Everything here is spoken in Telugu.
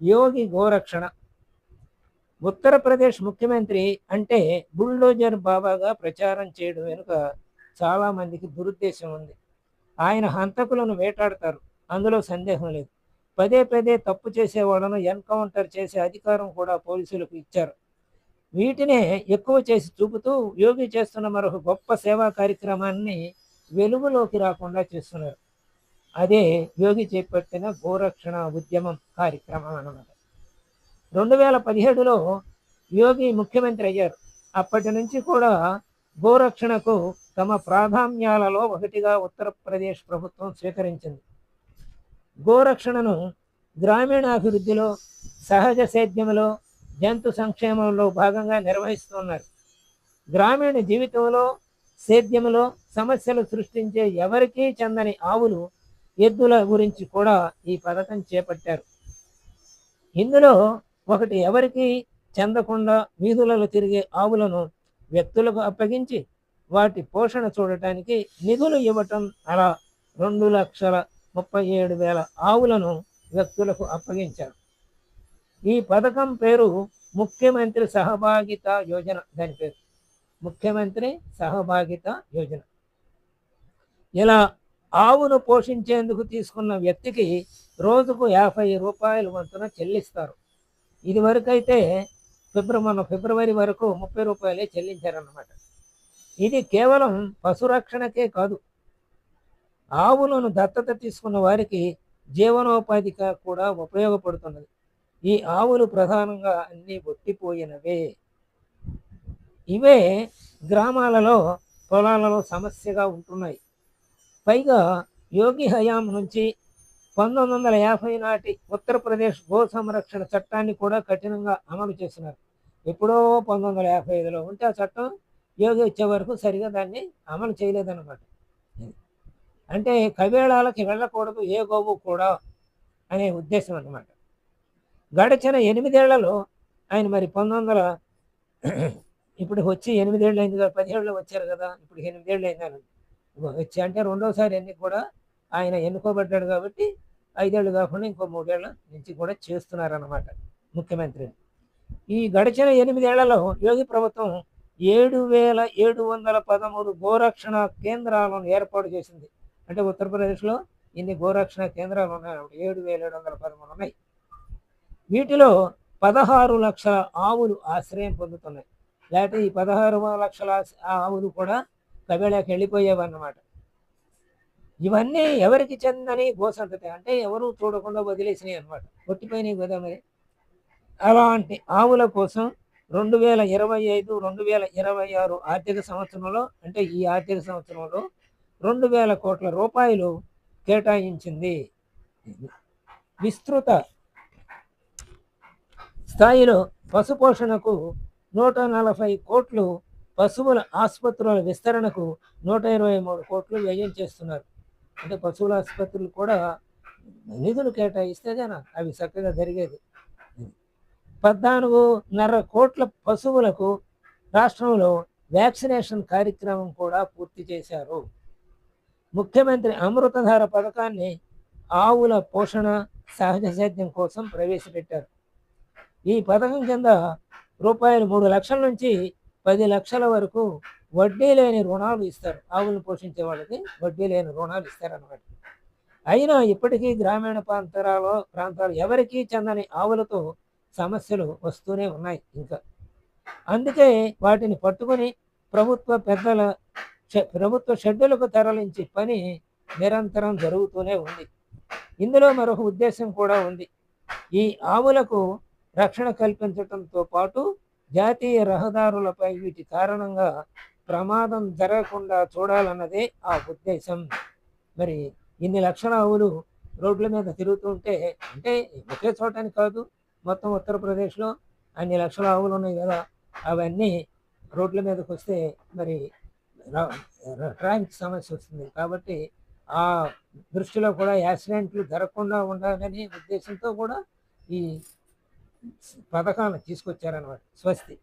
యోగి గోరక్షణ. ఉత్తరప్రదేశ్ ముఖ్యమంత్రి అంటే బుల్డోజర్ బాబాగా ప్రచారం చేయడం వెనుక చాలామందికి దురుద్దేశం ఉంది. ఆయన హంతకులను వేటాడతారు. అందులో సందేహం లేదు. పదే పదే తప్పు చేసే వాళ్ళను ఎన్కౌంటర్ చేసే అధికారం కూడా పోలీసులకు ఇచ్చారు. వీటినే ఎక్కువ చేసి చూపుతూ యోగి చేస్తున్న మరొక గొప్ప సేవా కార్యక్రమాన్ని వెలుగులోకి రాకుండా చేస్తున్నారు. అదే యోగి చేపట్టిన గోరక్షణ ఉద్యమం కార్యక్రమం అనమాట రెండు వేల పదిహేడులో యోగి ముఖ్యమంత్రి అయ్యారు. అప్పటి నుంచి కూడా గోరక్షణకు తమ ప్రాధాన్యాలలో ఒకటిగా ఉత్తరప్రదేశ్ ప్రభుత్వం స్వీకరించింది. గోరక్షణను గ్రామీణాభివృద్ధిలో సహజ సేద్యంలో జంతు సంక్షేమంలో భాగంగా నిర్వహిస్తున్నారు. గ్రామీణ జీవితంలో సేద్యంలో సమస్యలు సృష్టించే ఎవరికీ చెందని ఆవులు ఎద్దుల గురించి కూడా ఈ పథకం చేపట్టారు. ఇందులో ఒకటి ఎవరికి చెందకుండా వీధులలో తిరిగే ఆవులను వ్యక్తులకు అప్పగించి వాటి పోషణ చూడటానికి నిధులు ఇవ్వటం అలా రెండు లక్షల ముప్పై ఏడు వేల ఆవులను వ్యక్తులకు అప్పగించారు. ఈ పథకం పేరు ముఖ్యమంత్రి సహభాగిత యోజన దాని పేరు. ముఖ్యమంత్రి సహభాగిత యోజన. ఇలా ఆవును పోషించేందుకు తీసుకున్న వ్యక్తికి రోజుకు యాభై రూపాయల వంతున చెల్లిస్తారు. ఇది ఫిబ్రవరి మన ఫిబ్రవరి వరకు ముప్పై రూపాయలే చెల్లించారన్నమాట. ఇది కేవలం పశురక్షణకే కాదు. ఆవులను దత్తత తీసుకున్న వారికి జీవనోపాధిగా కూడా ఉపయోగపడుతున్నది. ఈ ఆవులు ప్రధానంగా అన్నీ ఒట్టిపోయినవే. ఇవే గ్రామాలలో పొలాలలో సమస్యగా ఉంటున్నాయి. పైగా యోగి హయాం నుంచి పంతొమ్మిది వందల యాభై నాటి ఉత్తరప్రదేశ్ గో సంరక్షణ చట్టాన్ని కూడా కఠినంగా అమలు చేస్తున్నారు ఎప్పుడో పంతొమ్మిది వందల యాభై ఐదులో ఉంటే ఆ చట్టం యోగి వచ్చే వరకు సరిగా దాన్ని అమలు చేయలేదన్నమాట. అంటే కవేళాలకి వెళ్ళకూడదు ఏ గోవు కూడా అనే ఉద్దేశం అన్నమాట. గడిచిన ఎనిమిదేళ్ళలో ఆయన మరి పంతొమ్మిది వందల ఇప్పుడు వచ్చి ఎనిమిదేళ్ళు అయింది కదా పదిహేళ్ళు వచ్చారు కదా ఇప్పుడు ఎనిమిదేళ్ళు అయిందని వచ్చి అంటే రెండోసారి ఎన్ని కూడా ఆయన ఎన్నుకోబడ్డాడు కాబట్టి ఐదేళ్ళు కాకుండా ఇంకో మూడేళ్ళ నుంచి కూడా చేస్తున్నారన్నమాట ముఖ్యమంత్రిని ఈ గడిచిన ఎనిమిదేళ్ళలో యోగి ప్రభుత్వం ఏడు వేల ఏడు వందల పదమూడు గోరక్షణ కేంద్రాలను ఏర్పాటు చేసింది. అంటే ఉత్తరప్రదేశ్లో ఇన్ని గోరక్షణ కేంద్రాలు ఉన్నాయి ఏడు వేల ఏడు వందల పదమూడు ఉన్నాయి. వీటిలో పదహారు లక్షల ఆవులు ఆశ్రయం పొందుతున్నాయి. లేకపోతే ఈ పదహారు లక్షల ఆవులు కూడా కబేళాకి వెళ్ళిపోయేవన్నమాట. ఇవన్నీ ఎవరికి చెందని గోసంతతి. అంటే ఎవరు చూడకుండా వదిలేసినాయి అనమాట కొట్టిపోయినాయి కదా మరి. అలాంటి ఆవుల కోసం రెండు వేల ఇరవై ఐదు రెండు వేల ఇరవై ఆరు ఆర్థిక సంవత్సరంలో అంటే ఈ ఆర్థిక సంవత్సరంలో రెండు వేల కోట్ల రూపాయలు కేటాయించింది. విస్తృత స్థాయిలో పశుపోషణకు నూట నలభై కోట్లు పశువుల ఆసుపత్రుల విస్తరణకు నూట ఇరవై మూడు కోట్లు వ్యయం చేస్తున్నారు. అంటే పశువుల ఆసుపత్రులు కూడా నిధులు కేటాయిస్తేదేనా అవి చక్కగా జరిగేది. పద్నాలుగున్నర కోట్ల పశువులకు రాష్ట్రంలో వ్యాక్సినేషన్ కార్యక్రమం కూడా పూర్తి చేశారు. ముఖ్యమంత్రి అమృతధార పథకాన్ని ఆవుల పోషణ సహజ సేద్యం కోసం ప్రవేశపెట్టారు. ఈ పథకం కింద రూపాయలు మూడు లక్షల నుంచి పది లక్షల వరకు వడ్డీ లేని రుణాలు ఇస్తారు. ఆవులను పోషించే వాళ్ళకి వడ్డీ లేని రుణాలు ఇస్తారన్నమాట. అయినా ఇప్పటికీ గ్రామీణ ప్రాంతాలలో ప్రాంతాలు ఎవరికీ చెందని ఆవులతో సమస్యలు వస్తూనే ఉన్నాయి ఇంకా. అందుకే వాటిని పట్టుకొని ప్రభుత్వ పెద్దల ప్రభుత్వ షెడ్యూలకు తరలించి పని నిరంతరం జరుగుతూనే ఉంది. ఇందులో మరొక ఉద్దేశం కూడా ఉంది. ఈ ఆవులకు రక్షణ కల్పించడంతో పాటు జాతీయ రహదారులపై వీటి కారణంగా ప్రమాదం జరగకుండా చూడాలన్నదే ఆ ఉద్దేశం. మరి ఇన్ని లక్షల ఆవులు రోడ్ల మీద తిరుగుతుంటే అంటే ఒకే చోటని కాదు మొత్తం ఉత్తరప్రదేశ్లో అన్ని లక్షల ఆవులు ఉన్నాయి కదా అవన్నీ రోడ్ల మీదకి వస్తే మరి ట్రాఫిక్ సమస్య వస్తుంది. కాబట్టి ఆ దృష్టిలో కూడా యాక్సిడెంట్లు జరగకుండా ఉండాలనే ఉద్దేశంతో కూడా ఈ పథకాలను తీసుకొచ్చారన్నమాట. స్వస్తి.